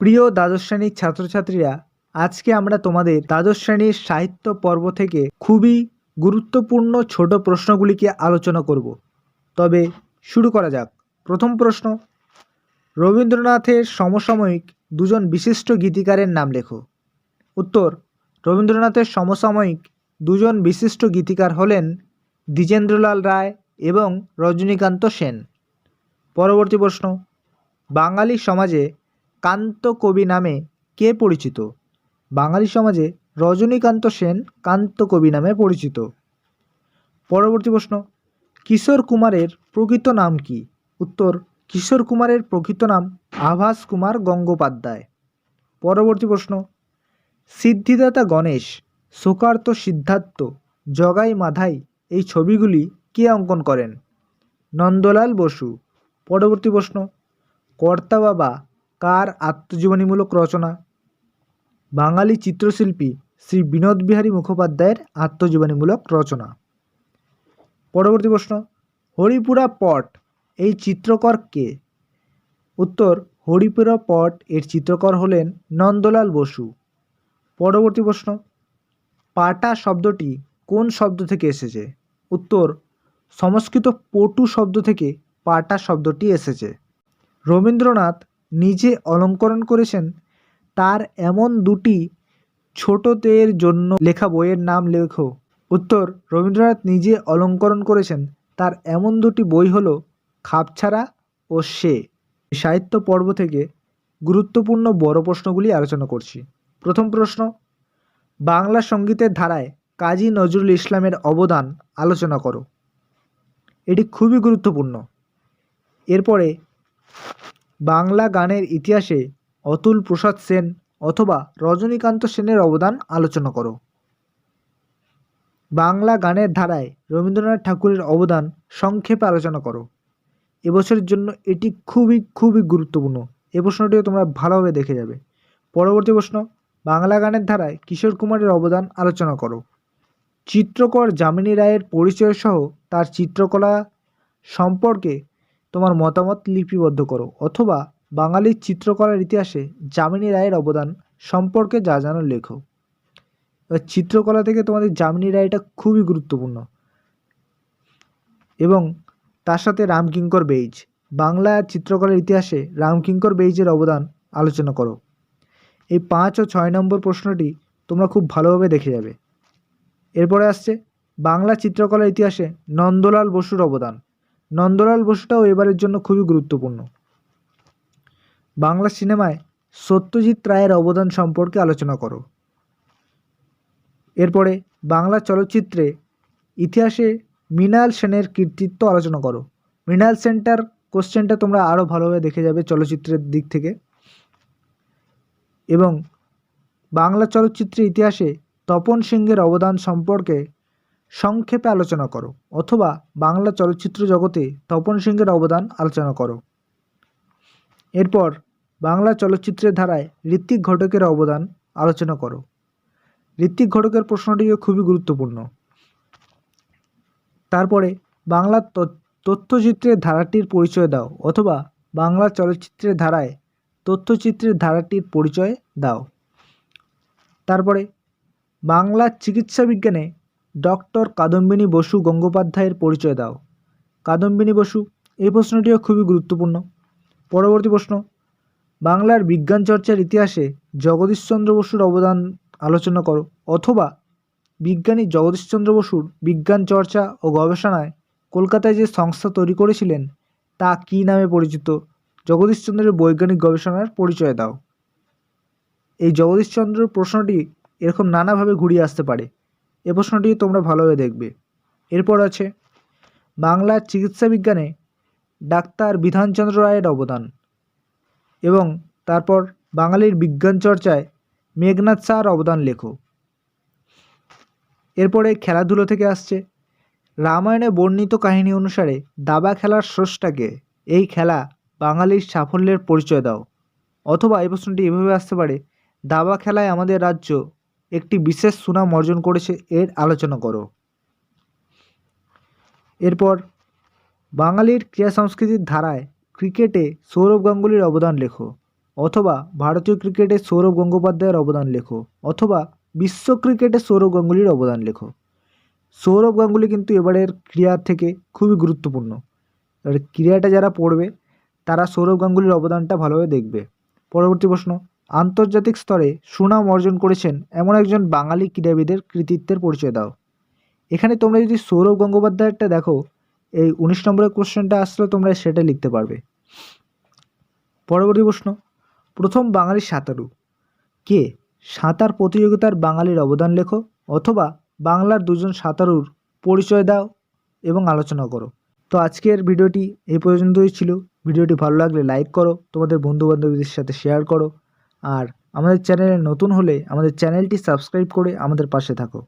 প্রিয় দ্বাদশ শ্রেণির ছাত্রছাত্রীরা, আজকে আমরা তোমাদের দ্বাদশ শ্রেণির সাহিত্য পর্ব থেকে খুবই গুরুত্বপূর্ণ ছোট প্রশ্নগুলিকে আলোচনা করব। তবে শুরু করা যাক। প্রথম প্রশ্ন, রবীন্দ্রনাথের সমসাময়িক দুজন বিশিষ্ট গীতিকারের নাম লেখো। উত্তর, রবীন্দ্রনাথের সমসাময়িক দুজন বিশিষ্ট গীতিকার হলেন দ্বিজেন্দ্রলাল রায় এবং রজনীকান্ত সেন। পরবর্তী প্রশ্ন, বাঙালি সমাজে কান্ত কবি নামে কে পরিচিত? বাঙালি সমাজে রজনীকান্ত সেন কান্ত কবি নামে পরিচিত। পরবর্তী প্রশ্ন, কিশোর কুমারের প্রকৃত নাম কি? উত্তর, কিশোর কুমারের প্রকৃত নাম আভাস কুমার গঙ্গোপাধ্যায়। পরবর্তী প্রশ্ন, সিদ্ধিদাতা গণেশ, শোকার্ত সিদ্ধার্থ, জগাই মাধাই এই ছবিগুলি কে অঙ্কন করেন? নন্দলাল বসু। পরবর্তী প্রশ্ন, কর্তা বাবা কার আত্মজীবনীমূলক রচনা? বাঙালি চিত্রশিল্পী শ্রী বিনোদ বিহারী মুখোপাধ্যায়ের আত্মজীবনীমূলক রচনা। পরবর্তী প্রশ্ন, হরিপুরা পট, এই চিত্রকর কে? উত্তর, হরিপুরা পট এর চিত্রকর হলেন নন্দলাল বসু। পরবর্তী প্রশ্ন, পাটা শব্দটি কোন শব্দ থেকে এসেছে? উত্তর, সংস্কৃত পটু শব্দ থেকে পাটা শব্দটি এসেছে। রবীন্দ্রনাথ নিজে অলঙ্করণ করেছেন, তার এমন দুটি ছোটদের জন্য লেখা বইয়ের নাম লেখো। উত্তর, রবীন্দ্রনাথ নিজে অলঙ্করণ করেছেন, তার এমন দুটি বই হল খাপছাড়া ও সে। সাহিত্য পর্ব থেকে গুরুত্বপূর্ণ বড় প্রশ্নগুলি আলোচনা করছি। প্রথম প্রশ্ন, বাংলা সঙ্গীতের ধারায় কাজী নজরুল ইসলামের অবদান আলোচনা করো। এটি খুবই গুরুত্বপূর্ণ। এরপরে বাংলা গানের ইতিহাসে অতুল প্রসাদ সেন অথবা রজনীকান্ত সেনের অবদান আলোচনা করো। বাংলা গানের ধারায় রবীন্দ্রনাথ ঠাকুরের অবদান সংক্ষেপে আলোচনা করো। এবছরের জন্য এটি খুবই খুবই গুরুত্বপূর্ণ। এ প্রশ্নটিও তোমরা ভালোভাবে দেখে যাবে। পরবর্তী প্রশ্ন, বাংলা গানের ধারায় কিশোর কুমারের অবদান আলোচনা করো। চিত্রকর যামিনী রায়ের পরিচয় সহ তার চিত্রকলা সম্পর্কে তোমার মতামত লিপিবদ্ধ করো অথবা বাঙালির চিত্রকলার ইতিহাসে যামিনী রায়ের অবদান সম্পর্কে যা জানো লেখো। চিত্রকলা থেকে তোমাদের যামিনী রায়টা খুবই গুরুত্বপূর্ণ। এবং তার সাথে রামকিঙ্কর বেইজ, বাংলা চিত্রকলার ইতিহাসে রামকিঙ্কর বেইজের অবদান আলোচনা করো। এই পাঁচ ও ছয় নম্বর প্রশ্নটি তোমরা খুব ভালোভাবে দেখে যাবে। এরপরে আসছে বাংলা চিত্রকলার ইতিহাসে নন্দলাল বসুর অবদান। নন্দলাল বসুটাও এবারের জন্য খুবই গুরুত্বপূর্ণ। বাংলা সিনেমায় সত্যজিৎ রায়ের অবদান সম্পর্কে আলোচনা করো। এরপরে বাংলা চলচ্চিত্রে ইতিহাসে মৃণাল সেনের কৃতিত্ব আলোচনা করো। মৃণাল সেনটার কোশ্চেনটা তোমরা আরও ভালোভাবে দেখে যাবে চলচ্চিত্রের দিক থেকে। এবং বাংলা চলচ্চিত্রের ইতিহাসে তপন সিংহের অবদান সম্পর্কে সংক্ষেপে আলোচনা করো, অথবা বাংলা চলচ্চিত্র জগতে তপন সিংহের অবদান আলোচনা করো। এরপর বাংলা চলচ্চিত্রের ধারায় ঋত্বিক ঘটকের অবদান আলোচনা করো। ঋত্বিক ঘটকের প্রশ্নটিও খুবই গুরুত্বপূর্ণ। তারপরে বাংলা তথ্যচিত্রের ধারাটির পরিচয় দাও, অথবা বাংলা চলচ্চিত্রের ধারায় তথ্যচিত্রের ধারাটির পরিচয় দাও। তারপরে বাংলা চিকিৎসা বিজ্ঞানে ডক্টর কাদম্বিনী বসু গঙ্গোপাধ্যায়ের পরিচয় দাও। কাদম্বিনী বসু, এই প্রশ্নটিও খুবই গুরুত্বপূর্ণ। পরবর্তী প্রশ্ন, বাংলার বিজ্ঞান চর্চার ইতিহাসে জগদীশচন্দ্র বসুর অবদান আলোচনা করো, অথবা বিজ্ঞানী জগদীশচন্দ্র বসুর বিজ্ঞান চর্চা ও গবেষণায় কলকাতায় যে সংস্থা তৈরি করেছিলেন, তা কী নামে পরিচিত? জগদীশচন্দ্রের বৈজ্ঞানিক গবেষণার পরিচয় দাও। এই জগদীশচন্দ্র প্রশ্নটি এরকম নানাভাবে ঘুরিয়ে আসতে পারে। এ প্রশ্নটি তোমরা ভালোভাবে দেখবে। এরপর আছে বাংলার চিকিৎসা বিজ্ঞানে ডাক্তার বিধানচন্দ্র রায়ের অবদান এবং তারপর বাঙালির বিজ্ঞান চর্চায় মেঘনাথ শাহর অবদান লেখো। এরপরে খেলাধুলো থেকে আসছে, রামায়ণে বর্ণিত কাহিনী অনুসারে দাবা খেলার স্রষ্টাকে এই খেলা বাঙালির সাফল্যের পরিচয় দাও। অথবা এই প্রশ্নটি এভাবে আসতে পারে, দাবা খেলায় আমাদের রাজ্য একটি বিশেষ সুনাম অর্জন করেছে, এর আলোচনা করো। এরপর, বাঙালির ক্রীড়া সংস্কৃতির ধারায় ক্রিকেটে সৌরভ গাঙ্গুলির অবদান লেখো, অথবা ভারতীয় ক্রিকেটে সৌরভ গঙ্গোপাধ্যায়ের অবদান লেখো, অথবা বিশ্ব ক্রিকেটে সৌরভ গাঙ্গুলির অবদান লেখো। সৌরভ গাঙ্গুলি কিন্তু এবারের ক্রীড়ার থেকে খুবই গুরুত্বপূর্ণ। এবার ক্রীড়াটা যারা পড়বে, তারা সৌরভ গাঙ্গুলির অবদানটা ভালোভাবে দেখবে। পরবর্তী প্রশ্ন আন্তর্জাতিক স্তরে সুনাম অর্জন করেছেন এমন একজন বাঙালি ক্রীড়াবিদের কৃতিত্বের পরিচয় দাও। এখানে তোমরা যদি সৌরভ গঙ্গোপাধ্যায়েরটা দেখো, এই উনিশ নম্বরের কোশ্চেনটা আসলে তোমরা সেটা লিখতে পারবে। পরবর্তী প্রশ্ন, প্রথম বাঙালি সাঁতারু। কে? সাঁতার প্রতিযোগিতার বাঙালির অবদান লেখো অথবা বাংলার দুজন সাঁতারুর পরিচয় দাও এবং আলোচনা করো। তো আজকের ভিডিওটি এই পর্যন্তই ছিল। ভিডিওটি ভালো লাগলে লাইক করো, তোমাদের বন্ধুবান্ধবীদের সাথে শেয়ার করো। আর আমাদের চ্যানেলে নতুন হলে আমাদের চ্যানেলটি সাবস্ক্রাইব করে আমাদের পাশে থাকো।